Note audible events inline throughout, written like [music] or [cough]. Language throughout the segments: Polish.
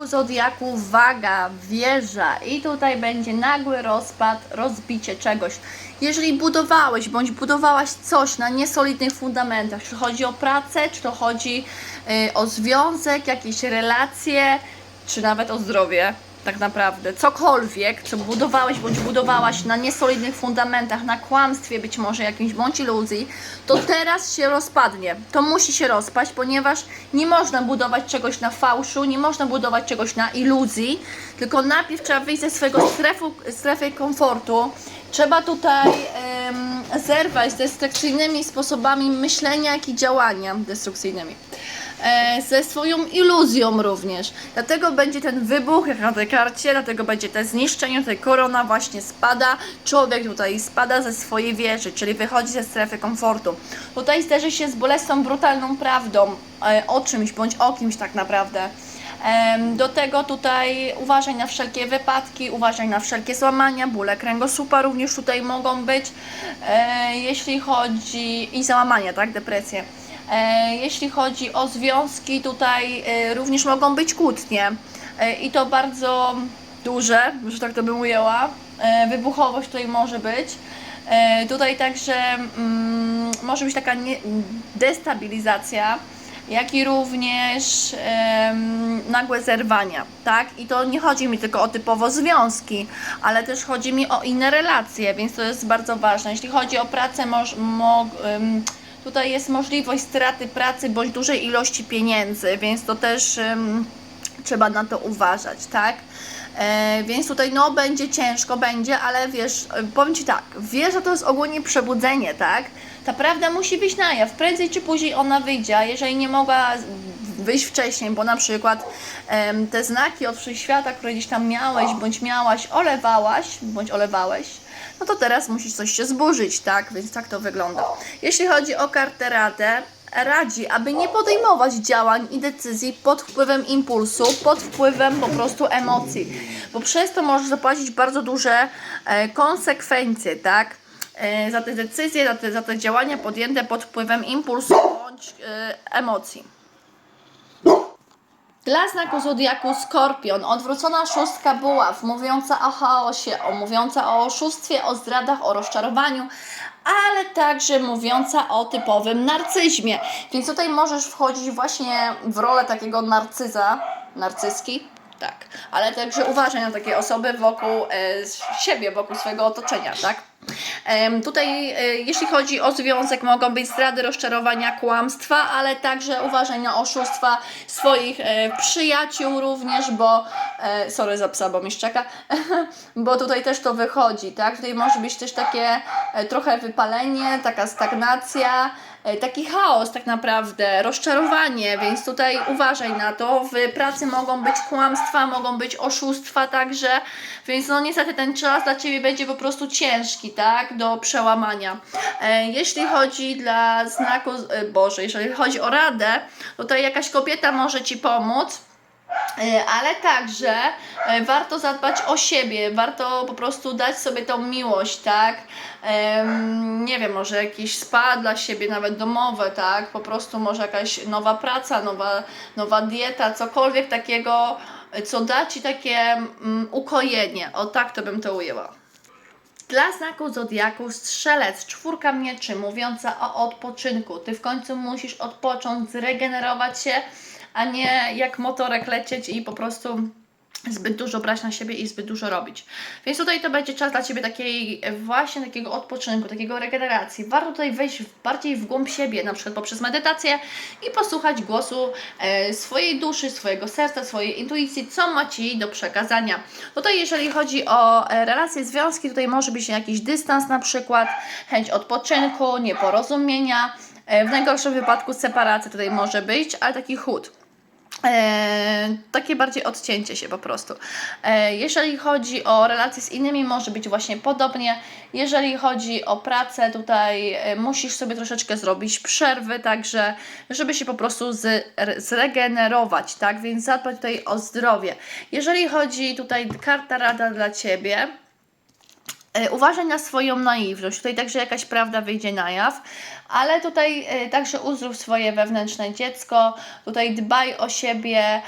Zodiaku waga, wieża i tutaj będzie nagły rozpad, rozbicie czegoś. Jeżeli budowałeś bądź budowałaś coś na niesolidnych fundamentach, czy chodzi o pracę, czy to chodzi y, o związek, jakieś relacje, czy nawet o zdrowie, tak naprawdę, cokolwiek, co budowałeś bądź budowałaś na niesolidnych fundamentach, na kłamstwie być może jakimś bądź iluzji, to teraz się rozpadnie. To musi się rozpaść, ponieważ nie można budować czegoś na fałszu, nie można budować czegoś na iluzji, tylko najpierw trzeba wyjść ze swojego strefu, strefy komfortu. Trzeba tutaj em, zerwać z destrukcyjnymi sposobami myślenia, jak i działania destrukcyjnymi ze swoją iluzją również. Dlatego będzie ten wybuch, jak na tej karcie, dlatego będzie te zniszczenie, tutaj korona właśnie spada, człowiek tutaj spada ze swojej wieży, czyli wychodzi ze strefy komfortu. Tutaj zderzy się z bolesną, brutalną prawdą e, o czymś bądź o kimś tak naprawdę. Do tego tutaj uważaj na wszelkie wypadki, uważaj na wszelkie złamania, bóle kręgosłupa również tutaj mogą być, e, jeśli chodzi i załamania, tak, depresje. E, Jeśli chodzi o związki, tutaj e, również mogą być kłótnie E, i to bardzo duże, że tak to bym ujęła. Wybuchowość tutaj może być. Tutaj także mm, może być taka nie, destabilizacja, jak i również nagłe zerwania, tak? I to nie chodzi mi tylko o typowo związki, ale też chodzi mi o inne relacje, więc to jest bardzo ważne. Jeśli chodzi o pracę, moż, mo, tutaj jest możliwość straty pracy bądź dużej ilości pieniędzy, więc to też em, trzeba na to uważać, tak? E, więc tutaj no będzie ciężko, będzie, ale wiesz, e, powiem Ci tak, wieża to jest ogólnie przebudzenie, tak? Ta prawda musi wyjść na jaw, prędzej czy później ona wyjdzie, jeżeli nie mogła wyjść wcześniej, bo na przykład em, te znaki od wszechświata, które gdzieś tam miałeś bądź miałaś, olewałaś bądź olewałeś, no to teraz musisz coś się zburzyć, tak? Więc tak to wygląda. Jeśli chodzi o kartę Radę, radzi, aby nie podejmować działań i decyzji pod wpływem impulsu, pod wpływem po prostu emocji, bo przez to możesz zapłacić bardzo duże e, konsekwencje, tak? E, za te decyzje, za te, za te działania podjęte pod wpływem impulsu bądź e, emocji. Dla znaku zodiaku Skorpion, odwrócona szóstka buław, mówiąca o chaosie, o, mówiąca o oszustwie, o zdradach, o rozczarowaniu, ale także mówiąca o typowym narcyzmie. Więc tutaj możesz wchodzić właśnie w rolę takiego narcyza, narcyzki, tak, ale także uważaj na takie osoby wokół e, siebie, wokół swojego otoczenia, tak? Em, Tutaj, e, jeśli chodzi o związek, mogą być zdrady, rozczarowania, kłamstwa, ale także uważaj na oszustwa swoich e, przyjaciół również, bo, e, sorry za psa, bo mi szczeka, [laughs] bo tutaj też to wychodzi, tak? Tutaj może być też takie e, trochę wypalenie, taka stagnacja, e, taki chaos tak naprawdę, rozczarowanie, więc tutaj uważaj na to. W pracy mogą być kłamstwa, mogą być oszustwa także, więc no niestety ten czas dla Ciebie będzie po prostu ciężki, tak, do przełamania. E, Jeśli chodzi dla znaku, e, Boże, jeżeli chodzi o radę, tutaj jakaś kobieta może Ci pomóc, E, ale także e, warto zadbać o siebie, warto po prostu dać sobie tą miłość, tak? Nie wiem, może jakieś spa dla siebie, nawet domowe, tak? Po prostu może jakaś nowa praca, nowa, nowa dieta, cokolwiek takiego, e, co da Ci takie mm, ukojenie. O tak to bym to ujęła. Dla znaku zodiaku strzelec, czwórka mieczy, mówiąca o odpoczynku. Ty w końcu musisz odpocząć, zregenerować się, a nie jak motorek lecieć i po prostu zbyt dużo brać na siebie i zbyt dużo robić. Więc tutaj to będzie czas dla Ciebie takiej właśnie takiego odpoczynku, takiego regeneracji. Warto tutaj wejść bardziej w głąb siebie, na przykład poprzez medytację i posłuchać głosu e, swojej duszy, swojego serca, swojej intuicji, co ma Ci do przekazania. Tutaj jeżeli chodzi o e, relacje, związki, tutaj może być jakiś dystans na przykład, chęć odpoczynku, nieporozumienia, e, w najgorszym wypadku separacja tutaj może być, ale taki chód. E, takie bardziej odcięcie się po prostu. E, jeżeli chodzi o relacje z innymi, może być właśnie podobnie. Jeżeli chodzi o pracę, tutaj e, musisz sobie troszeczkę zrobić przerwy, także, żeby się po prostu z, zregenerować, tak? Więc zadbać tutaj o zdrowie. Jeżeli chodzi tutaj karta rada dla Ciebie, Uważaj na swoją naiwność. Tutaj także jakaś prawda wyjdzie na jaw, ale tutaj e, także uzdrów swoje wewnętrzne dziecko. Tutaj dbaj o siebie.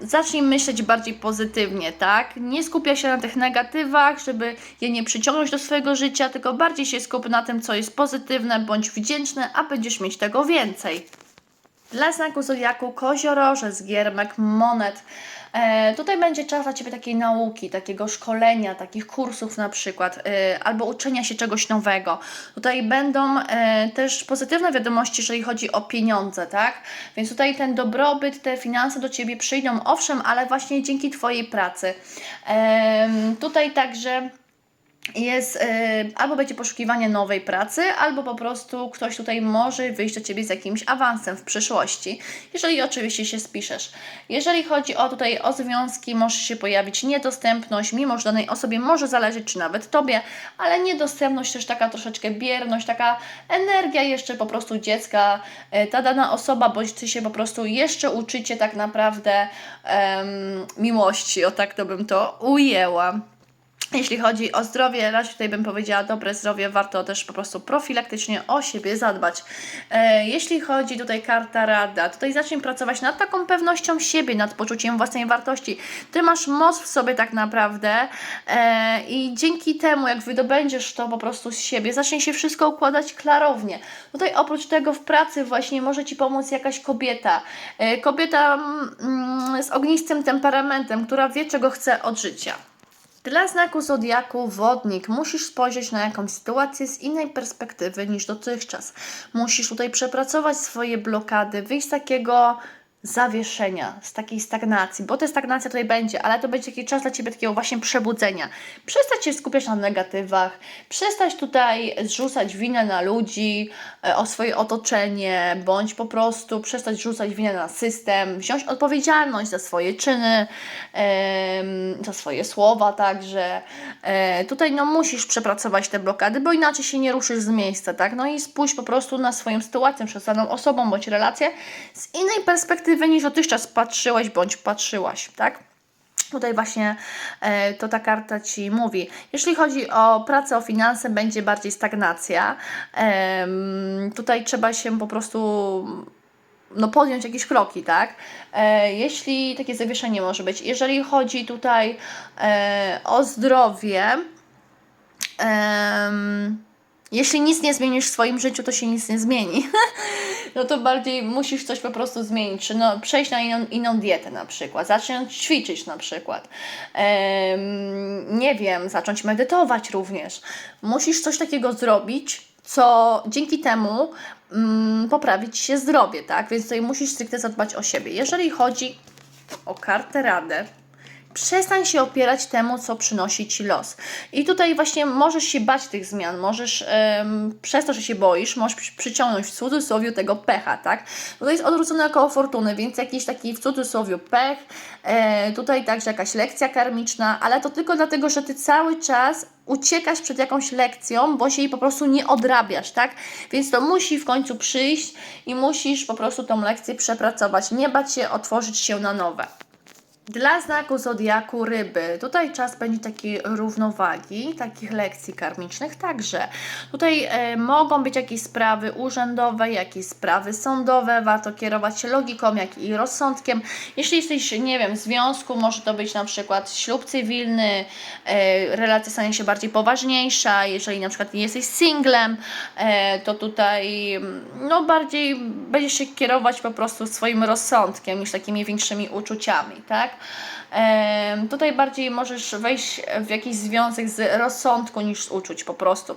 zacznij myśleć bardziej pozytywnie, tak? Nie skupia się na tych negatywach, żeby je nie przyciągnąć do swojego życia, tylko bardziej się skup na tym, co jest pozytywne, bądź wdzięczny, a będziesz mieć tego więcej. Dla znaku zodiaku koziorożec, giermek, monet. E, tutaj będzie czas dla Ciebie takiej nauki, takiego szkolenia, takich kursów na przykład, e, albo uczenia się czegoś nowego. Tutaj będą e, też pozytywne wiadomości, jeżeli chodzi o pieniądze, tak? Więc tutaj ten dobrobyt, te finanse do Ciebie przyjdą, owszem, ale właśnie dzięki Twojej pracy. Em, tutaj także jest y, albo będzie poszukiwanie nowej pracy, albo po prostu ktoś tutaj może wyjść do Ciebie z jakimś awansem w przyszłości, jeżeli oczywiście się spiszesz. Jeżeli chodzi o tutaj o związki, może się pojawić niedostępność, mimo że danej osobie może zależeć, czy nawet Tobie, ale niedostępność też taka troszeczkę bierność, taka energia jeszcze po prostu dziecka, y, ta dana osoba, bądź Ty się po prostu jeszcze uczycie tak naprawdę miłości, o tak to bym to ujęła. Jeśli chodzi o zdrowie, raczej tutaj bym powiedziała dobre zdrowie, warto też po prostu profilaktycznie o siebie zadbać. E, jeśli chodzi tutaj karta rada, tutaj zacznij pracować nad taką pewnością siebie, nad poczuciem własnej wartości. Ty masz moc w sobie tak naprawdę e, i dzięki temu, jak wydobędziesz to po prostu z siebie, zacznie się wszystko układać klarownie. Tutaj oprócz tego w pracy właśnie może Ci pomóc jakaś kobieta. E, kobieta mm, z ognistym temperamentem, która wie, czego chce od życia. Dla znaku zodiaku wodnik musisz spojrzeć na jakąś sytuację z innej perspektywy niż dotychczas. Musisz tutaj przepracować swoje blokady, wyjść z takiego zawieszenia, z takiej stagnacji, bo ta stagnacja tutaj będzie, ale to będzie taki czas dla Ciebie takiego właśnie przebudzenia. Przestać się skupiać na negatywach, przestać tutaj zrzucać winę na ludzi, e, o swoje otoczenie, bądź po prostu przestać rzucać winę na system, wziąć odpowiedzialność za swoje czyny, za swoje słowa także. E, tutaj no musisz przepracować te blokady, bo inaczej się nie ruszysz z miejsca, tak? No i spójrz po prostu na swoją sytuację przed daną osobą bądź relację z innej perspektywy niż dotychczas patrzyłeś bądź patrzyłaś, tak? Tutaj właśnie e, to ta karta Ci mówi. Jeśli chodzi o pracę, o finanse, będzie bardziej stagnacja. Em, tutaj trzeba się po prostu no, podjąć jakieś kroki, tak? E, jeśli takie zawieszenie może być. Jeżeli chodzi tutaj e, o zdrowie, em, jeśli nic nie zmienisz w swoim życiu, to się nic nie zmieni. [laughs] no to bardziej musisz coś po prostu zmienić, czy no, przejść na inną, inną dietę na przykład, zacząć ćwiczyć na przykład, Em, nie wiem, zacząć medytować również. Musisz coś takiego zrobić, co dzięki temu mm, poprawić się zdrowie, tak? Więc tutaj musisz stricte zadbać o siebie. Jeżeli chodzi o kartę radę, przestań się opierać temu, co przynosi ci los. I tutaj właśnie możesz się bać tych zmian, możesz em, przez to, że się boisz, możesz przy- przyciągnąć w cudzysłowie tego pecha, tak? Tutaj jest odwrócone koło fortuny, więc jakiś taki w cudzysłowie pech, e, tutaj także jakaś lekcja karmiczna, ale to tylko dlatego, że ty cały czas uciekasz przed jakąś lekcją, bo się jej po prostu nie odrabiasz, tak? Więc to musi w końcu przyjść i musisz po prostu tą lekcję przepracować, nie bać się otworzyć się na nowe. Dla znaku zodiaku ryby, tutaj czas będzie takiej równowagi, takich lekcji karmicznych także. Tutaj e, mogą być jakieś sprawy urzędowe, jakieś sprawy sądowe, warto kierować się logiką, jak i rozsądkiem. Jeśli jesteś, nie wiem, w związku, może to być na przykład ślub cywilny, e, relacja stanie się bardziej poważniejsza, jeżeli na przykład nie jesteś singlem, e, to tutaj no bardziej będziesz się kierować po prostu swoim rozsądkiem niż takimi większymi uczuciami, tak? Tutaj bardziej możesz wejść w jakiś związek z rozsądku niż z uczuć po prostu.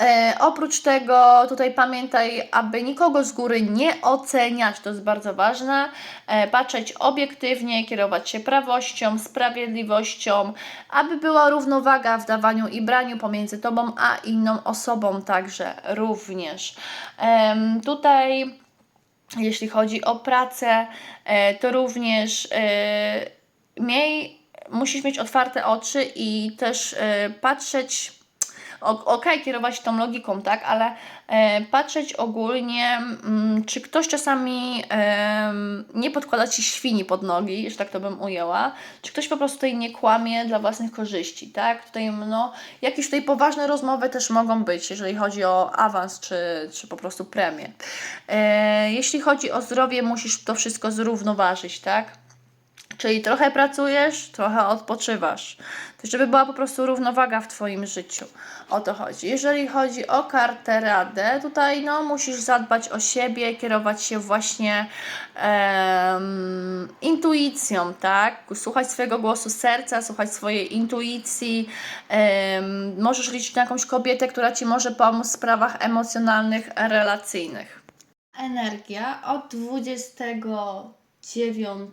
E, oprócz tego, tutaj pamiętaj, aby nikogo z góry nie oceniać, to jest bardzo ważne. E, patrzeć obiektywnie, kierować się prawością, sprawiedliwością, aby była równowaga w dawaniu i braniu pomiędzy tobą a inną osobą, także również. Tutaj jeśli chodzi o pracę, e, to również e, miej, musisz mieć otwarte oczy i też e, patrzeć okej, kierować się tą logiką, tak, ale e, patrzeć ogólnie, mm, czy ktoś czasami em, nie podkłada ci świni pod nogi, że tak to bym ujęła, czy ktoś po prostu tutaj nie kłamie dla własnych korzyści, tak? Tutaj, no, jakieś tutaj poważne rozmowy też mogą być, jeżeli chodzi o awans, czy, czy po prostu premię. E, jeśli chodzi o zdrowie, musisz to wszystko zrównoważyć, tak? Czyli trochę pracujesz, trochę odpoczywasz. Żeby była po prostu równowaga w Twoim życiu. O to chodzi. Jeżeli chodzi o kartę radę, tutaj no, musisz zadbać o siebie, kierować się właśnie em, intuicją, tak? Słuchać swojego głosu serca, słuchać swojej intuicji. Em, możesz liczyć na jakąś kobietę, która Ci może pomóc w sprawach emocjonalnych, relacyjnych. Energia od 29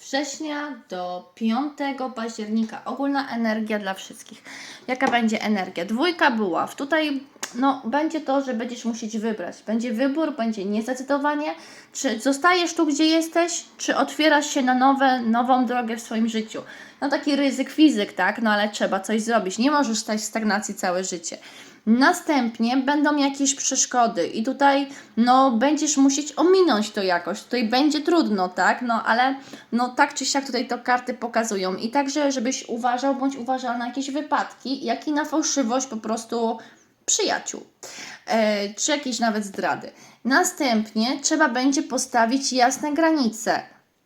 września do 5 października. Ogólna energia dla wszystkich. Jaka będzie energia? Dwójka buław. Tutaj no, będzie to, że będziesz musieć wybrać. Będzie wybór, będzie niezdecydowanie. Czy zostajesz tu, gdzie jesteś, czy otwierasz się na nowe, nową drogę w swoim życiu. No taki ryzyk fizyk, tak? No ale trzeba coś zrobić. Nie możesz stać w stagnacji całe życie. Następnie będą jakieś przeszkody i tutaj no będziesz musieć ominąć to jakoś. Tutaj będzie trudno, tak? No ale no tak czy siak tutaj to karty pokazują i także żebyś uważał bądź uważał na jakieś wypadki, jak i na fałszywość po prostu przyjaciół, e, czy jakieś nawet zdrady. Następnie trzeba będzie postawić jasne granice,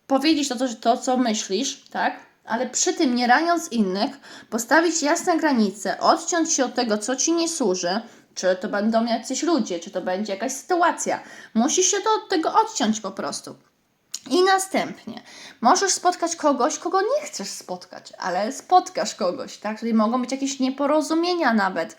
powiedzieć to, to, to co myślisz, tak? Ale przy tym nie raniąc innych, postawić jasne granice, odciąć się od tego, co ci nie służy, czy to będą jacyś ludzie, czy to będzie jakaś sytuacja. Musisz się to od tego odciąć po prostu. I następnie możesz spotkać kogoś, kogo nie chcesz spotkać, ale spotkasz kogoś, tak? Tutaj mogą być jakieś nieporozumienia nawet,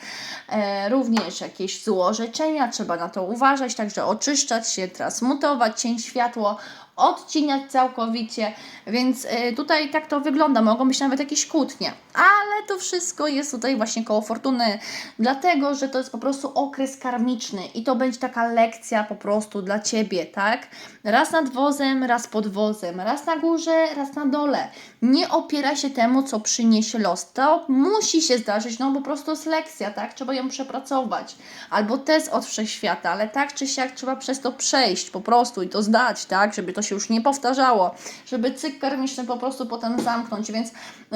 e, również jakieś złorzeczenia, trzeba na to uważać, także oczyszczać się, transmutować, cień światło, odcinać całkowicie, więc e, tutaj tak to wygląda, mogą być nawet jakieś kłótnie, ale to wszystko jest tutaj właśnie koło fortuny, dlatego, że to jest po prostu okres karmiczny i to będzie taka lekcja po prostu dla Ciebie, tak? Raz nad wozem, raz pod wozem, raz na górze, raz na dole. Nie opieraj się temu, co przyniesie los. To musi się zdarzyć, no po prostu jest lekcja, tak? Trzeba ją przepracować. Albo test od wszechświata, ale tak czy siak trzeba przez to przejść po prostu i to zdać, tak? Żeby to się już nie powtarzało, żeby cykl karmiczny po prostu potem zamknąć. Więc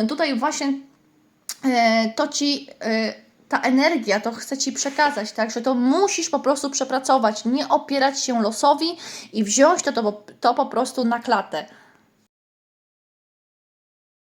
tutaj właśnie e, to ci e, ta energia, to chce ci przekazać, tak, że to musisz po prostu przepracować, nie opierać się losowi i wziąć to, to, to po prostu na klatę.